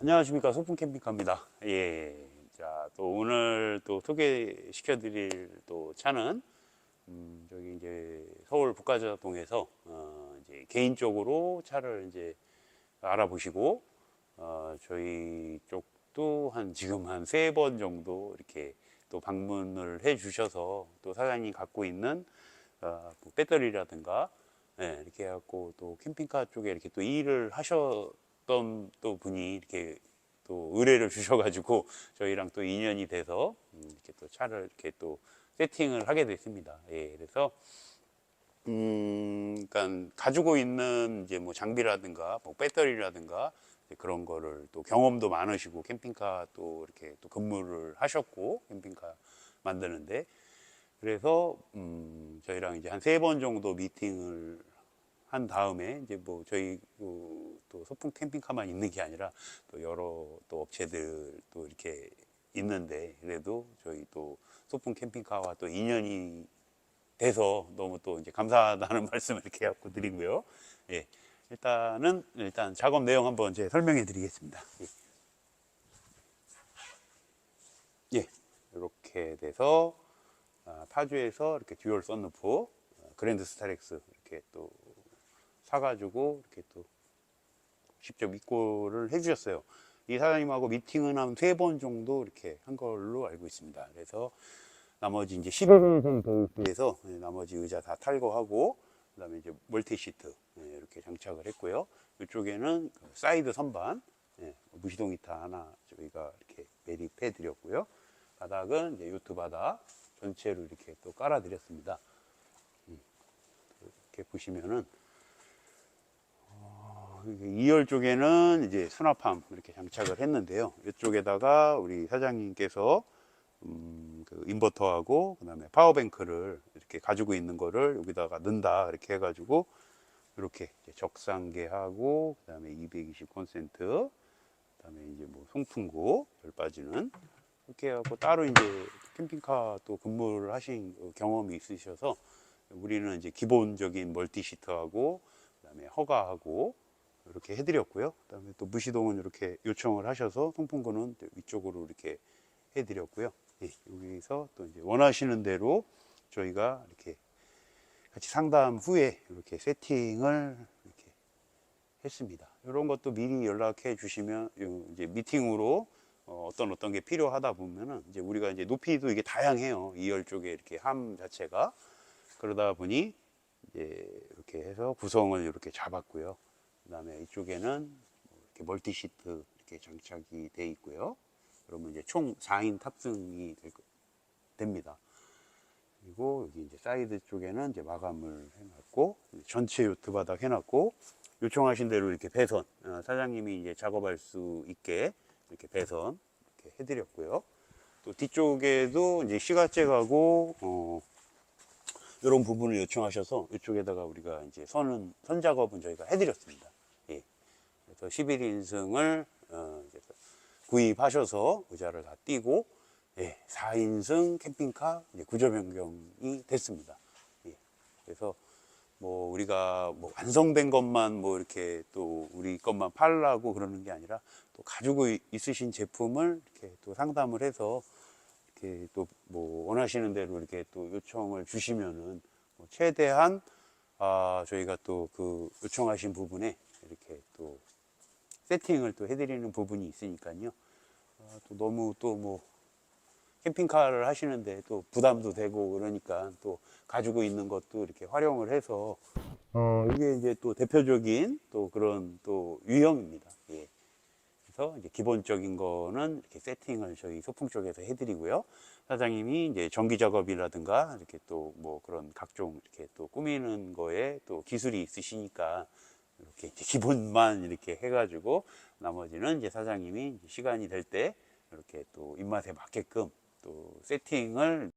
안녕하십니까 소풍 캠핑카입니다. 예. 자, 또 오늘 또 소개시켜 드릴 또 차는 음, 저기 이제 서울 북가자동에서 어, 이제 개인적으로 차를 이제 알아보시고 어, 저희 쪽도 한 지금 한 세 번 정도 이렇게 또 방문을 해 주셔서 또 사장님이 갖고 있는 어, 뭐 배터리라든가 예, 이렇게 해갖고 또 캠핑카 쪽에 이렇게 또 일을 하 셨던 또 분이 이렇게 또 의뢰를 주셔가지고 저희랑 또 인연이 돼서 음, 이렇게 또 차를 이렇게 또 세팅을 하게 됐습니다. 예, 그래서 음, 그러니까 가지고 있는 이제 뭐 장비라든가 뭐 배터리라든가 그런 거를 또 경험도 많으시고 캠핑카 또 이렇게 또 근무를 하셨고 캠핑카 만드는데 그래서 음, 저희랑 이제 한 세 번 정도 미팅을 한 다음에 이제 뭐 저희 그 또 소풍 캠핑카만 있는 게 아니라 또 여러 또 업체들 또 이렇게 있는데 그래도 저희 또 소풍 캠핑카와 또 인연이 돼서 너무 또 이제 감사하다는 말씀을 이렇게 갖고 드리고요. 예. 일단은 일단 작업 내용 한번 제 설명해 드리겠습니다. 예. 예. 이렇게 돼서 아, 파주에서 이렇게 듀얼 썬루프 어, 그랜드 스타렉스 이렇게 또 사가지고 이렇게 또 직접 입고를 해주셨어요. 이 사장님하고 미팅은 한 세 번 정도 이렇게 한 걸로 알고 있습니다. 그래서 나머지 이제 11인승 베이스에서 나머지 의자 다 탈거하고 그 다음에 이제 멀티 시트 예, 이렇게 장착을 했고요. 이쪽에는 그 사이드 선반 예, 무시동 히타 하나 저희가 이렇게 매립해 드렸고요. 바닥은 이제 요트 바닥 전체로 이렇게 또 깔아 드렸습니다. 음, 이렇게 보시면은 2열 쪽에는 이제 수납함 이렇게 장착을 했는데요. 이쪽에다가 우리 사장님께서 음, 그 인버터하고 그다음에 파워뱅크를 이렇게 가지고 있는 거를 여기다가 넣는다 이렇게 해가지고 이렇게 이제 적상계하고 그다음에 220 콘센트 그다음에 이제 뭐 송풍구 열 빠지는 이렇게 해갖고 따로 이제 캠핑카 또 근무를 하신 그 경험이 있으셔서 우리는 이제 기본적인 멀티 시트하고 그다음에 허가하고 이렇게 해드렸고요. 그다음에 또 무시동은 이렇게 요청을 하셔서 통풍구는 위쪽으로 이렇게 해드렸고요. 예, 여기서 또 이제 원하시는 대로 저희가 이렇게 같이 상담 후에 이렇게 세팅을 이렇게 했습니다. 이런 것도 미리 연락해 주시면 요 이제 미팅으로 어, 어떤 어떤 게 필요하다 보면은 이제 우리가 이제 높이도 이게 다양해요. 2열 쪽에 이렇게 함 자체가 그러다 보니 이제 이렇게 해서 구성을 이렇게 잡았고요. 그 다음에 이쪽에는 뭐 이렇게 멀티 시트 이렇게 장착이 돼 있고요. 그러면 이제 총 4인 탑승이 될, 거- 됩니다. 그리고 여기 이제 사이드 쪽에는 이제 마감을 해놨고 전체 요트 바닥 해놨고 요청하신 대로 이렇게 배선 어, 사장님이 이제 작업할 수 있게 이렇게 배선 이렇게 해드렸고요. 또 뒤쪽에도 이제 시가잭하고 어, 이런 부분을 요청하셔서 이쪽에다가 우리가 이제 선은 선 작업은 저희가 해드렸습니다. 예. 그래서 11 인승을 어, 이제 구입하셔서 의자를 다 띄고 예, 4인승 캠핑카 구조 변경이 됐습니다. 예. 그래서 뭐 우리가 뭐 완성된 것만 뭐 이렇게 또 우리 것만 팔라고 그러는 게 아니라 또 가지고 이- 있으신 제품을 이렇게 또 상담을 해서 이렇게 또 뭐 원하시는 대로 이렇게 또 요청을 주시면은 뭐 최대한 아 저희가 또 그 요청하신 부분에 이렇게 또 세팅을 또 해드리는 부분이 있으니까요. 아, 또 너무 또 뭐 캠핑카를 하시는데 또 부담도 되고 그러니까 또 가지고 있는 것도 이렇게 활용을 해서 어 이게 이제 또 대표적인 또 그런 또 유형입니다. 예. 그래서 이제 기본적인 거는 이렇게 세팅을 저희 소풍 쪽에서 해드리고요. 사장님이 이제 전기 작업이라든가 이렇게 또 뭐 그런 각종 이렇게 또 꾸미는 거에 또 기술이 있으시니까 이렇게 이제 기본만 이렇게 해가지고 나머지는 이제 사장님이 시간이 될 때 이렇게 또 입맛에 맞게끔 또 세팅을